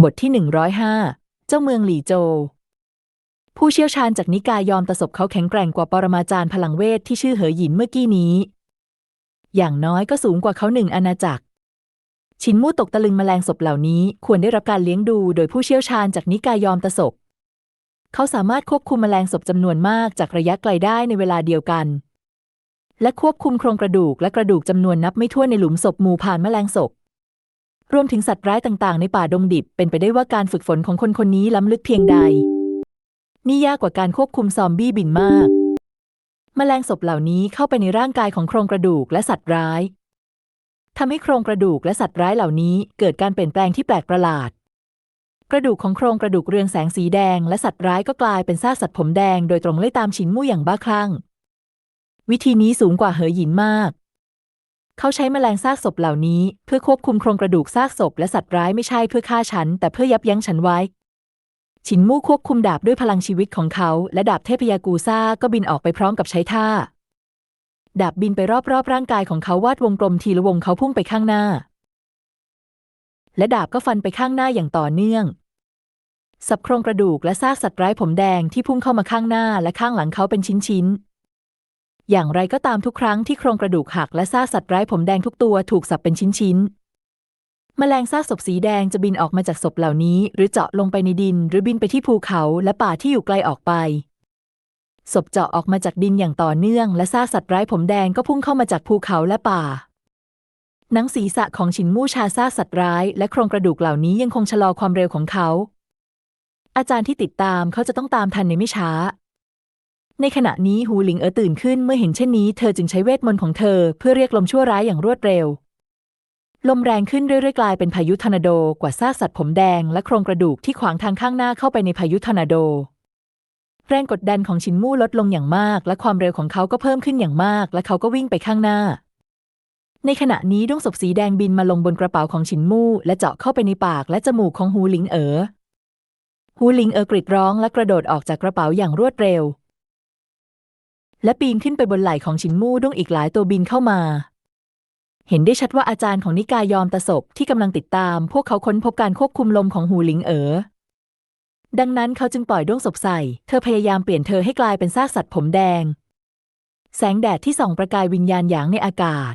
บทที่ 105 เจ้าเมืองหลี่โจ ผู้เชี่ยวชาญจากนิกายยอมตะศบเขาแข็งแกร่งกว่าปรมาจารย์พลังเวทที่ชื่อเหอหยินเมื่อกี้นี้ อย่างน้อยก็สูงกว่าเขาหนึ่งอาณาจักร ชินมู่ตกตะลึงแมลงศพเหล่านี้ควรได้รับการเลี้ยงดูโดยผู้เชี่ยวชาญจากนิกายยอมตะศบเขาสามารถควบคุมแมลงศพจำนวนมากจากระยะไกลได้ในเวลาเดียวกัน และควบคุมโครงกระดูกและกระดูกจำนวนนับไม่ถ้วนในหลุมศพหมู่ผ่านแมลงศพ รวมถึงสัตว์ร้ายต่างๆ ในป่าดงดิบ เป็นไปได้ว่าการฝึกฝนของคนคนนี้ล้ำลึกเพียงใด นี่ยากกว่าการควบคุมซอมบี้บินมากแมลงศพเหล่านี้เข้าไปในร่างกายของโครงกระดูกและสัตว์ร้ายทำให้โครงกระดูกและสัตว์ร้ายเหล่านี้เกิดการเปลี่ยนแปลงที่แปลกประหลาด กระดูกของโครงกระดูกเรืองแสงสีแดงและสัตว์ร้ายก็กลายเป็นซากสัตว์ผมแดงโดยตรงไล่ตามฉินมู่อย่างบ้าคลั่ง วิธีนี้สูงกว่าเหอหยินมาก เขาใช้แมลงซากศพเหล่านี้ เพื่อควบคุมโครงกระดูกซากศพและสัตว์ร้ายไม่ใช่เพื่อฆ่าฉัน แต่เพื่อยับยั้งฉันไว้ฉินมู่ควบคุมดาบด้วยพลังชีวิตของเขา และดาบเทพยากูซ่าก็บินออกไปพร้อมกับใช้ท่า ดาบบินไปรอบๆร่างกายของเขาวาดวงกลมทีละวงเขาพุ่งไปข้างหน้า และดาบก็ฟันไปข้างหน้าอย่างต่อเนื่องสับโครงกระดูกและซากสัตว์ร้ายผมแดงที่พุ่งเข้ามาข้างหน้าและข้างหลังเขาเป็นชิ้นๆ อย่างไรก็ตามทุกครั้งที่โครงกระดูกหักและซากสัตว์ร้ายผมแดงทุกตัวถูกสับเป็นชิ้นๆแมลงซากศพสีแดงจะบินออกมาจากศพเหล่านี้ หรือเจาะลงไปในดิน หรือบินไปที่ภูเขาและป่าที่อยู่ไกลออกไป ศพเจาะออกมาจากดินอย่างต่อเนื่อง และซากสัตว์ร้ายผมแดงก็พุ่งเข้ามาจากภูเขาและป่า หนังศีรษะของฉินมู่ชาซากสัตว์ร้าย และโครงกระดูกเหล่านี้ยังคงชะลอความเร็วของเขา อาจารย์ที่ติดตามเขาจะต้องตามทันในไม่ช้า ในขณะนี้หูหลิงเอ๋อตื่นขึ้นเมื่อเห็นเช่นนี้เธอจึงใช้เวทมนต์ของเธอเพื่อเรียกลมชั่วร้ายอย่างรวดเร็ว ลมแรงขึ้นเรื่อยๆกลายเป็นพายุทอร์นาโดกว่าซากสัตว์ผมแดงและโครงกระดูกที่ขวางทางข้างหน้าเข้าไปในพายุทอร์นาโด แรงกดดันของชินมู่ลดลงอย่างมาก และความเร็วของเขาก็เพิ่มขึ้นอย่างมาก และเขาก็วิ่งไปข้างหน้า ในขณะนี้ดวงศพสีแดงบินมาลงบนกระเป๋าของชินมู่และเจาะเข้าไปในปากและจมูกของหูหลิงเอ๋อหูหลิงเอ๋อกรีดร้องและกระโดดออกจากกระเป๋าอย่างรวดเร็ว และปีนขึ้นไปบนไหล่ของชินมู่ด้วงอีกหลายตัวบินเข้ามา เห็นได้ชัดว่าอาจารย์ของนิกายยอมตะศพที่กำลังติดตาม พวกเขาค้นพบการควบคุมลมของหูหลิงเอ๋อดังนั้นเขาจึงปล่อยด้วงศพใส่ เธอพยายามเปลี่ยนเธอให้กลายเป็นซากสัตว์ผมแดง แสงแดดที่ส่องประกายวิญญาณหยางในอากาศ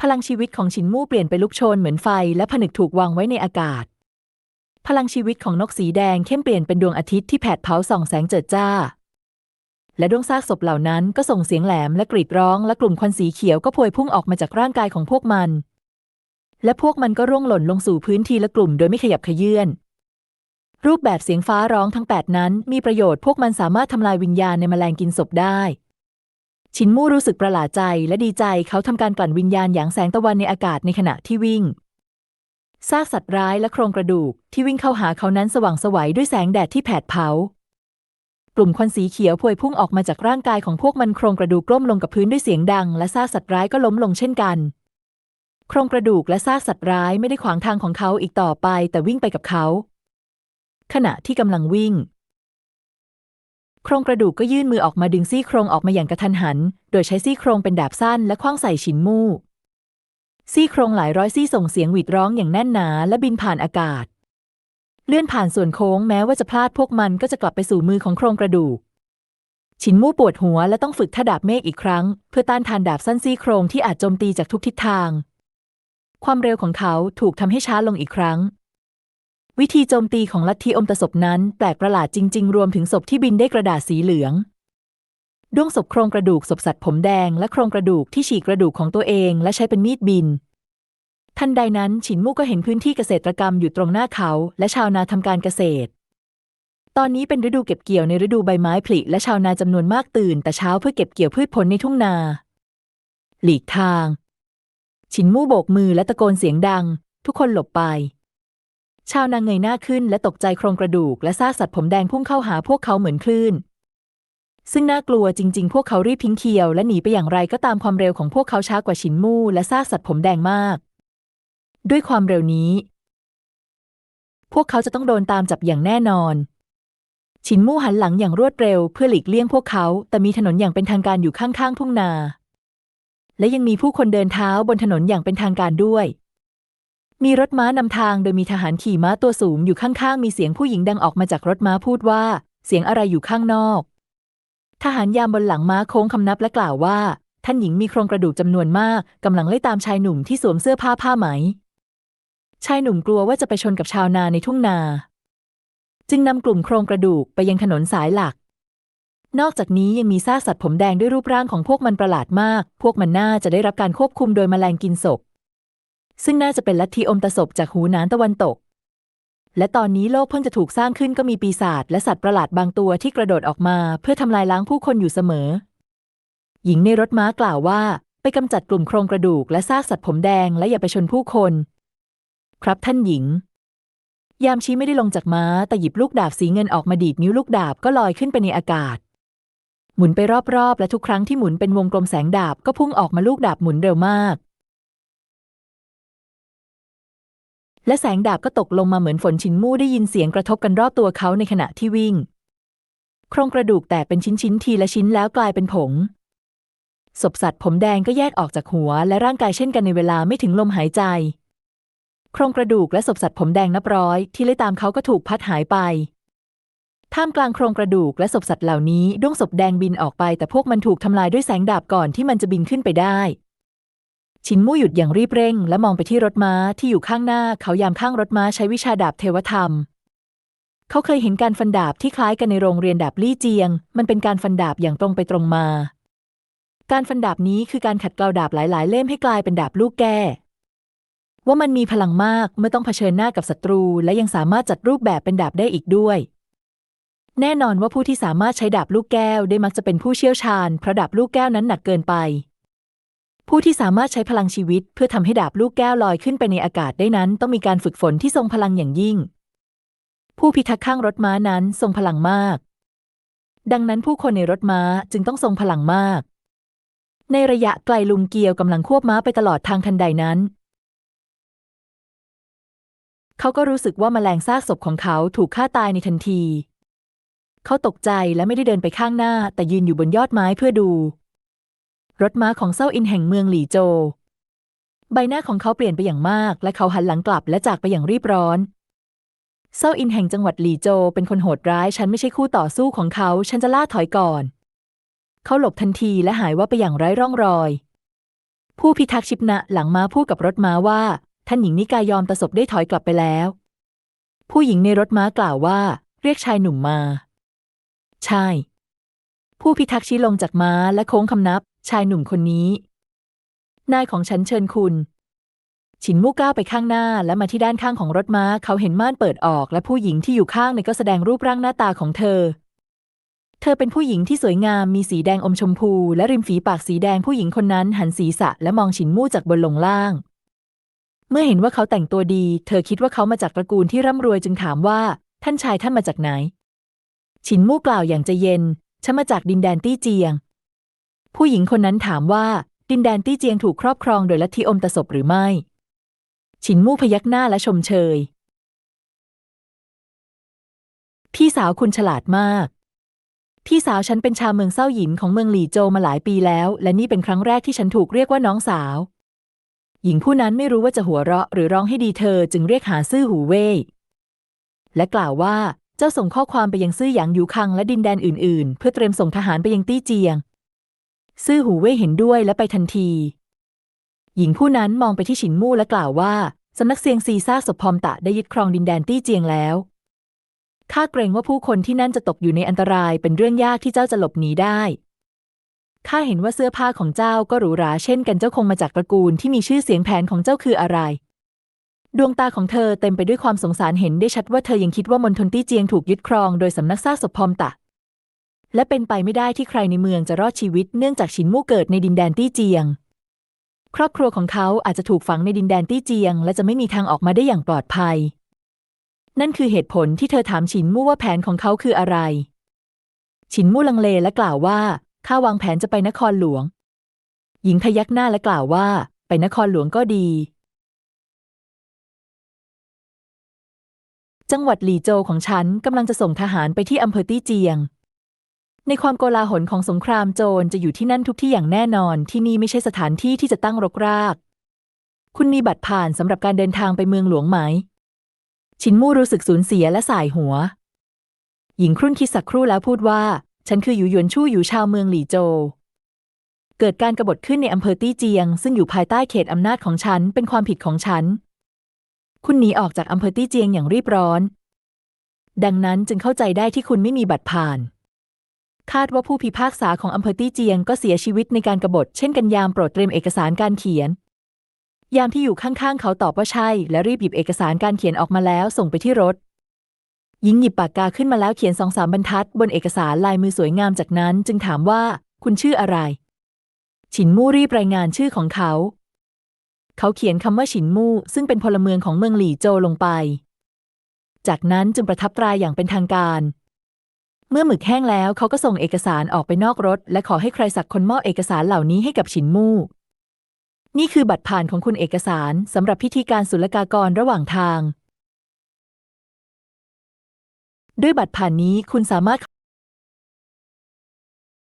พลังชีวิตของชินมู่เปลี่ยนไปลุกโชนเหมือนไฟ และผนึกถูกวางไว้ในอากาศ พลังชีวิตของนกสีแดงเข้มเปลี่ยนเป็นดวงอาทิตย์ที่แผดเผาส่องแสงเจิดจ้า และดวงซากศพเหล่านั้นก็ส่งเสียงแหลมและกรีดร้อง และกลุ่มควันสีเขียวก็พวยพุ่งออกมาจากร่างกายของพวกมัน และพวกมันก็ร่วงหล่นลงสู่พื้นทีละกลุ่มโดยไม่ขยับเขยื่อนรูปแบบเสียงฟ้าร้องทั้งแปดนั้น มีประโยชน์พวกมันสามารถทำลายวิญญาณในแมลงกินศพได้ ชินมู่รู้สึกประหลาดใจและดีใจเขาทำการกลั่นวิญญาณอย่างแสงตะวันในอากาศในขณะที่วิ่งซากสัตว์ร้ายและโครงกระดูกที่วิ่งเข้าหาเขานั้นสว่างสวัยด้วยแสงแดดที่แผดเผา กลุ่มควันสีเขียวพวยพุ่งออกมาจากร่างกายของพวกมันโครงกระดูกกล้มลงกับพื้นด้วยเสียงดัง และซากสัตว์ร้ายก็ล้มลงเช่นกัน โครงกระดูกและซากสัตว์ร้ายไม่ได้ขวางทางของเขาอีกต่อไป แต่วิ่งไปกับเขา ขณะที่กำลังวิ่ง โครงกระดูกก็ยื่นมือออกมาดึงซี่โครงออกมาอย่างกระทันหัน โดยใช้ซี่โครงเป็นดาบสั้นและคว้างใส่ฉินมู่ซี่โครงหลายร้อยซี่ส่งเสียงหวีดร้องอย่างแน่นหนาและบินผ่านอากาศ เลื่อนผ่านส่วนโค้งแม้ว่าจะพลาดพวกมันก็จะกลับไปสู่มือของโครงกระดูกฉินมู่ปวดหัวและต้องฝึกท่าดาบเมฆอีกครั้ง เพื่อต้านทานดาบสั้นซี่โครงที่อาจโจมตีจากทุกทิศทาง ความเร็วของเขาถูกทำให้ช้าลงอีกครั้ง วิธีโจมตีของลัทธิอมตะศพนั้นแปลกประหลาดจริง ๆ รวมถึงศพที่บินได้กระดาษสีเหลืองด้วงศพโครงกระดูกศพสัตว์ผมแดงและโครงกระดูกที่ฉีกกระดูกของตัวเองและใช้เป็นมีดบิน ทันใดนั้นฉินมู่ก็เห็นพื้นที่เกษตรกรรมอยู่ตรงหน้าเขา และชาวนาทำการเกษตร ตอนนี้เป็นฤดูเก็บเกี่ยวในฤดูใบไม้ผลิและชาวนาจำนวนมากตื่น แต่เช้าเพื่อเก็บเกี่ยวพืชผลในทุ่งนา หลีกทาง ฉินมู่โบกมือและตะโกนเสียงดัง ทุกคนหลบไป ชาวนาเงยหน้าขึ้นและตกใจโครงกระดูก และซากสัตว์ผมแดงพุ่งเข้าหาพวกเขาเหมือนคลื่นซึ่งน่ากลัวจริง ๆ พวกเขารีบพิงเคียวและหนีไปอย่างไรก็ตามความเร็วของพวกเขาช้ากว่าฉินมู่และซากสัตว์ผมแดงมาก ด้วยความเร็วนี้ พวกเขาจะต้องโดนตามจับอย่างแน่นอนฉินมู่หันหลังอย่างรวดเร็วเพื่อหลีกเลี่ยงพวกเขา แต่มีถนนอย่างเป็นทางการอยู่ข้างๆทุ่งนา และยังมีผู้คนเดินเท้าบนถนนอย่างเป็นทางการด้วย มีรถม้านำทางโดยมีทหารขี่ม้าตัวสูงอยู่ข้างๆ มีเสียงผู้หญิงดังออกมาจากรถม้าพูดว่า เสียงอะไรอยู่ข้างนอก ทหารยามบนหลังม้าโค้งคำนับและกล่าวว่าท่านหญิงมีโครงกระดูกจำนวนมากกำลังไล่ตามชายหนุ่มที่สวมเสื้อผ้าผ้าไหม ชายหนุ่มกลัวว่าจะไปชนกับชาวนาในทุ่งนา จึงนำกลุ่มโครงกระดูกไปยังถนนสายหลัก นอกจากนี้ยังมีซากสัตว์ผมแดงด้วยรูปร่างของพวกมันประหลาดมาก พวกมันน่าจะได้รับการควบคุมโดยแมลงกินศพ ซึ่งน่าจะเป็นลัทธิอมตะศพจากหูหนานตะวันตก และตอนนี้โลกเพิ่งจะถูกสร้างขึ้นก็มีปีศาจและสัตว์ประหลาดบางตัวที่กระโดดออกมา เพื่อทำลายล้างผู้คนอยู่เสมอ หญิงในรถม้ากล่าวว่าไปกำจัดกลุ่มโครงกระดูกและซากสัตว์ผมแดงและอย่าไปชนผู้คน ครับท่านหญิง ยามชี้ไม่ได้ลงจากม้า แต่หยิบลูกดาบสีเงินออกมาดีดนิ้วลูกดาบก็ลอยขึ้นไปในอากาศ หมุนไปรอบๆ และทุกครั้งที่หมุนเป็นวงกลมแสงดาบก็พุ่งออกมาลูกดาบหมุนเร็วมาก และแสงดาบก็ตกลงมาเหมือนฝนชินมู่ได้ยินเสียงกระทบกันรอบตัวเขาในขณะที่วิ่ง โครงกระดูกแตกเป็นชิ้นๆทีละชิ้นแล้วกลายเป็นผงศพสัตว์ผมแดงก็แยกออกจากหัวและร่างกายเช่นกันในเวลาไม่ถึงลมหายใจ โครงกระดูกและศพสัตว์ผมแดงนับร้อย ที่ไล่ตามเขาก็ถูกพัดหายไป ท่ามกลางโครงกระดูกและศพสัตว์เหล่านี้ดวงศพแดงบินออกไป แต่พวกมันถูกทำลายด้วยแสงดาบก่อนที่มันจะบินขึ้นไปได้ชินมู่หยุดอย่างรีบเร่ง และมองไปที่รถม้าที่อยู่ข้างหน้า เขายามข้างรถม้าใช้วิชาดาบเทวธรรม เขาเคยเห็นการฟันดาบที่คล้ายกันในโรงเรียนดาบลี่เจียง มันเป็นการฟันดาบอย่างตรงไปตรงมา การฟันดาบนี้คือการขัดเกลาดาบหลาย ๆ เล่มให้กลายเป็นดาบลูกแก้ ว่ามันมีพลังมากเมื่อต้องเผชิญหน้ากับศัตรู และยังสามารถจัดรูปแบบเป็นดาบได้อีกด้วย แน่นอนว่าผู้ที่สามารถใช้ดาบลูกแก้วได้มักจะเป็นผู้เชี่ยวชาญเพราะดาบลูกแก้วนั้นหนักเกินไป ผู้ที่สามารถใช้พลังชีวิต เพื่อทำให้ดาบลูกแก้วลอยขึ้นไปในอากาศได้นั้นต้องมีการฝึกฝนที่ทรงพลังอย่างยิ่ง ผู้พิทักษ์ข้างรถม้านั้นทรงพลังมาก ดังนั้นผู้คนในรถม้าจึงต้องทรงพลังมากในระยะไกลลุงเกียวกำลังควบม้าไปตลอดทางทันใดนั้น เขาก็รู้สึกว่าแมลงซากศพของเขาถูกฆ่าตายในทันที เขาตกใจและไม่ได้เดินไปข้างหน้า แต่ยืนอยู่บนยอดไม้เพื่อดู รถม้าของเซาอินแห่งเมืองหลี่โจ ใบหน้าของเขาเปลี่ยนไปอย่างมาก และเขาหันหลังกลับและจากไปอย่างรีบร้อนเซาอินแห่งจังหวัดหลี่โจเป็นคนโหดร้าย ฉันไม่ใช่คู่ต่อสู้ของเขา ฉันจะล่าถอยก่อน เขาหลบทันทีและหายว่าไปอย่างไร้ร่องรอย ผู้พิทักษ์ชิปนะหลังม้าพูดกับรถม้าว่า ท่านหญิงนิกายอมตะศพได้ถอยกลับไปแล้ว ผู้หญิงในรถม้ากล่าวว่า เรียกชายหนุ่มมา ใช่ ผู้พิทักษ์ชี้ลงจากม้าและโค้งคำนับ ชายหนุ่มคนนี้ นายของฉันเชิญคุณ ฉินมู่ก้าวไปข้างหน้าและมาที่ด้านข้างของรถม้า เขาเห็นม่านเปิดออก และผู้หญิงที่อยู่ข้างในก็แสดงรูปร่างหน้าตาของเธอเธอเป็นผู้หญิงที่สวยงามมีสีแดงอมชมพู และริมฝีปากสีแดงผู้หญิงคนนั้นหันศีรษะและมองฉินมู่จากบนลงล่าง เมื่อเห็นว่าเขาแต่งตัวดี เธอคิดว่าเขามาจากตระกูลที่ร่ำรวยจึงถามว่า ท่านชายท่านมาจากไหน ฉินมู่กล่าวอย่างใจเย็น ฉันมาจากดินแดนตี้เจียง ผู้หญิงคนนั้นถามว่า ดินแดนตี้เจียงถูกครอบครองโดยลัทธิอมตะศพหรือไม่ ฉินมู่พยักหน้าและชมเชย พี่สาวคุณฉลาดมากพี่สาวฉันเป็นชาวเมืองเซาหยินของเมืองหลี่โจมาหลายปีแล้ว และนี่เป็นครั้งแรกที่ฉันถูกเรียกว่าน้องสาว หญิงผู้นั้นไม่รู้ว่าจะหัวเราะหรือร้องให้ดีเธอจึงเรียกหาซื่อหูเว่ยและกล่าวว่าเจ้าส่งข้อความไปยังซื่อหยางยูคังและดินแดนอื่นๆ เพื่อเตรียมส่งทหารไปยังตี้เจียง ซื่อหูเว่ยเห็นด้วยและไปทันที หญิงผู้นั้นมองไปที่ฉินมู่และกล่าวว่าสำนักเซียงซีซ่ากศพพอมตะได้ยึดครองดินแดนตี้เจียงแล้วข้าเกรงว่าผู้คนที่นั่นจะตกอยู่ในอันตรายเป็นเรื่องยากที่เจ้าจะหลบหนีได้ ข้าเห็นว่าเสื้อผ้าของเจ้าก็หรูหราเช่นกันเจ้าคงมาจากตระกูลที่มีชื่อเสียงแผนของเจ้าคืออะไร ดวงตาของเธอเต็มไปด้วยความสงสารเห็นได้ชัดว่าเธอยังคิดว่ามณฑลตี้เจียงถูกยึดครองโดยสำนักซากศพพอมตะ และเป็นไปไม่ได้ที่ใครในเมืองจะรอดชีวิตเนื่องจากฉินมู่เกิดในดินแดนตี้เจียง ครอบครัวของเขาอาจจะถูกฝังในดินแดนตี้เจียง และจะไม่มีทางออกมาได้อย่างปลอดภัย นั่นคือเหตุผลที่เธอถามฉินมู่ว่าแผนของเขาคืออะไรฉินมู่ลังเลและกล่าวว่า ข้าวางแผนจะไปนครหลวง หญิงพยักหน้าและกล่าวว่า ไปนครหลวงก็ดี จังหวัดหลี่โจวของฉันกำลังจะส่งทหารไปที่อำเภอตี้เจียง ในความโกลาหลของสงครามโจรจะอยู่ที่นั่นทุกที่อย่างแน่นอน ที่นี่ไม่ใช่สถานที่ที่จะตั้งรกราก คุณมีบัตรผ่านสำหรับการเดินทางไปเมืองหลวงไหม ชินมู่รู้สึกสูญเสียและสายหัว หญิงครุ่นคิดสักครู่แล้วพูดว่า ฉันคือหยูหยวนชู่อยู่ชาวเมืองหลี่โจวเกิดการกบฏขึ้นในอำเภอตี้เจียง ซึ่งอยู่ภายใต้เขตอำนาจของฉัน เป็นความผิดของฉัน คุณหนีออกจากอำเภอตี้เจียงอย่างรีบร้อน ดังนั้นจึงเข้าใจได้ที่คุณไม่มีบัตรผ่าน คาดว่าผู้พิพากษาของอำเภอตี้เจียงก็เสียชีวิตในการกบฏเช่นกันยามโปรดเตรียมเอกสารการเขียน ยามที่อยู่ข้างๆ เขาตอบว่าใช่ และรีบหยิบเอกสารการเขียนออกมาแล้วส่งไปที่รถ หญิงหยิบปากกาขึ้นมาแล้วเขียนสองสามบรรทัด บนเอกสารลายมือสวยงามจากนั้น จึงถามว่า คุณชื่ออะไร ฉินมู่รีบรายงานชื่อของเขา เขาเขียนคำว่าฉินมู่ซึ่งเป็นพลเมืองของเมืองหลี่โจลงไป จากนั้นจึงประทับตราอย่างเป็นทางการ เมื่อหมึกแห้งแล้วเขาก็ส่งเอกสารออกไปนอกรถ และขอให้ใครสักคนมอบเอกสารเหล่านี้ให้กับฉินมู่นี่คือบัตรผ่านของคุณเอกสารสำหรับพิธีการศุลกากรระหว่างทาง ด้วยบัตรผ่านนี้คุณสามารถ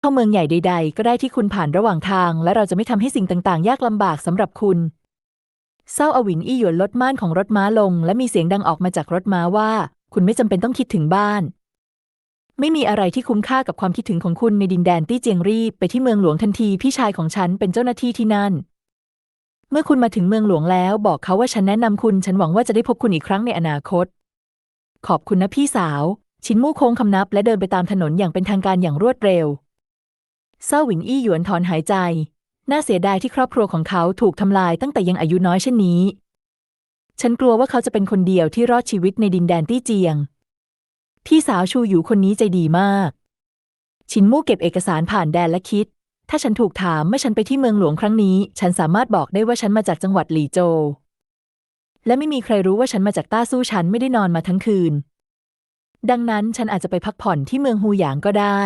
เข้าเมืองใหญ่ใด ๆ ก็ได้ที่คุณผ่านระหว่างทาง และเราจะไม่ทำให้สิ่งต่างๆ ยากลำบากสำหรับคุณเศร้าอวินอี้หยวนลดม่านของรถม้าลง และมีเสียงดังออกมาจากรถม้าว่า คุณไม่จำเป็นต้องคิดถึงบ้าน ไม่มีอะไรที่คุ้มค่ากับความคิดถึงของคุณในดินแดนตี้เจียงรีไปที่เมืองหลวงทันทีพี่ชายของฉันเป็นเจ้าหน้าที่ที่นั่น เมื่อคุณมาถึงเมืองหลวงแล้ว บอกเขาว่าฉันแนะนำคุณ ฉันหวังว่าจะได้พบคุณอีกครั้งในอนาคต ขอบคุณนะพี่สาว ชินมู่โค้งคำนับและเดินไปตามถนนอย่างเป็นทางการอย่างรวดเร็วเซาหวินอี้หยวนถอนหายใจ น่าเสียดายที่ครอบครัวของเขาถูกทำลายตั้งแต่ยังอายุน้อยเช่นนี้ ฉันกลัวว่าเขาจะเป็นคนเดียวที่รอดชีวิตในดินแดนตี้เจียง พี่สาวชูอยู่คนนี้ใจดีมาก ชินมู่เก็บเอกสารผ่านแดนและคิด ถ้าฉันถูกถามเมื่อฉันไปที่เมืองหลวงครั้งนี้ ฉันสามารถบอกได้ว่าฉันมาจากจังหวัดหลี่โจว และไม่มีใครรู้ว่าฉันมาจากต้าสู้ฉันไม่ได้นอนมาทั้งคืน ดังนั้นฉันอาจจะไปพักผ่อนที่เมืองฮูหยางก็ได้